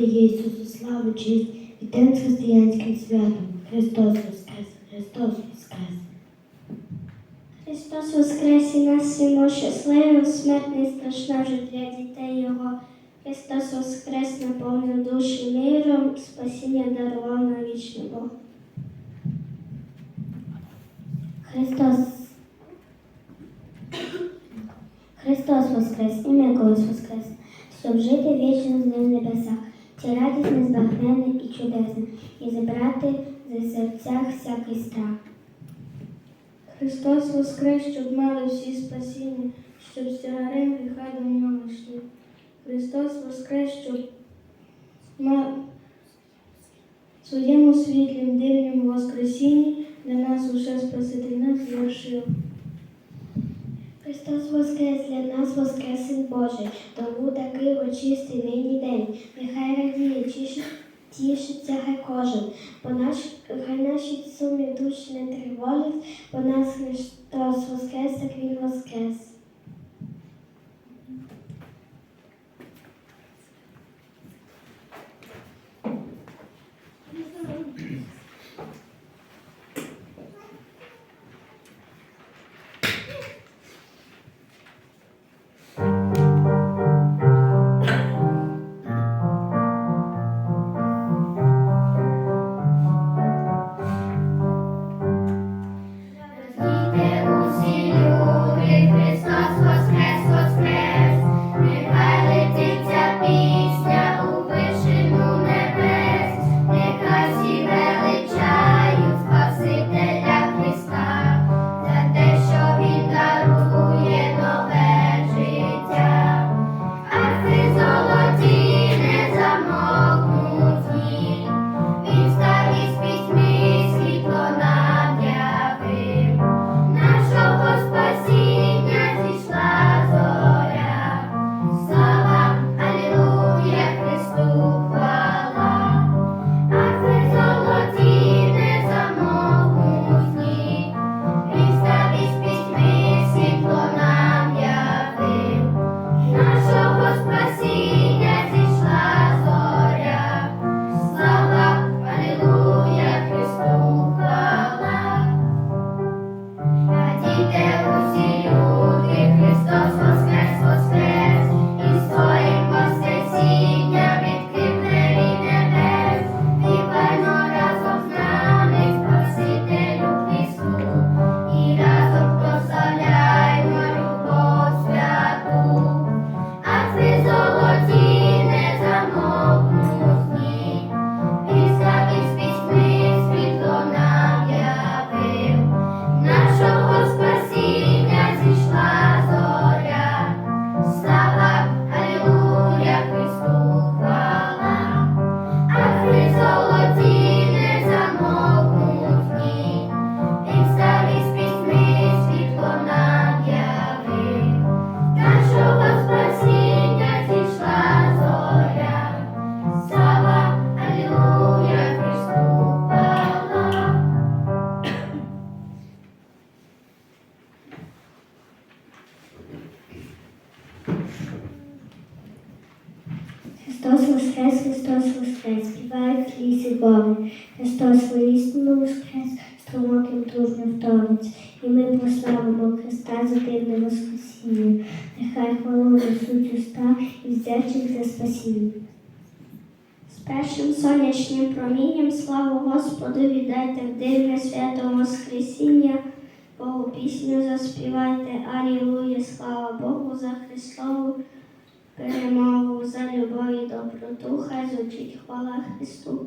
віддає Ісусу славу, честь, вітаємо з християнським святом. Христос Воскрес! Христос Воскрес! Христос Воскрес і нас всімо щасливим, смерть не страшна вже для дітей Його. Христос Воскрес наповнив душі миром, спасіння дарував на вічний Бог. Христос. Христос Воскрес, і ми колись Воскрес, щоб жити вічно з ним в небесах, чи радість незбагненне і чудесне, і забрати з серцях всякий страх. Христос Воскрес, щоб мали всі спасіння, щоб з тягарем гріха до нього йшли. Христос Воскрес, щоб ма... в своєму світлім дивнім Воскресінні для нас уже Спаситель нас звершив. Христос Воскрес для нас Воскрес Син Божий, тому такий очистий нині день. Нехай радіє, тішить, тішиться хай кожен, бо наш, хай наші сумні душі не тривожать, бо нас Христос Воскрес, як Він Воскрес. Христос Воскрес, Христос Воскрес, співають в лісі. Христос воістину Воскрес, струмоким дружно вторить. І ми прославимо Христа за дивне Воскресіння. Нехай хвалу несуть уста і вдячних за спасіння. З першим сонячним промінням славу Господу віддайте в дивне свято Воскресіння. Богу пісню заспівайте, Алілуя, слава Богу за Христову перемогу, за любов і доброту, хай звучить хвала Христу.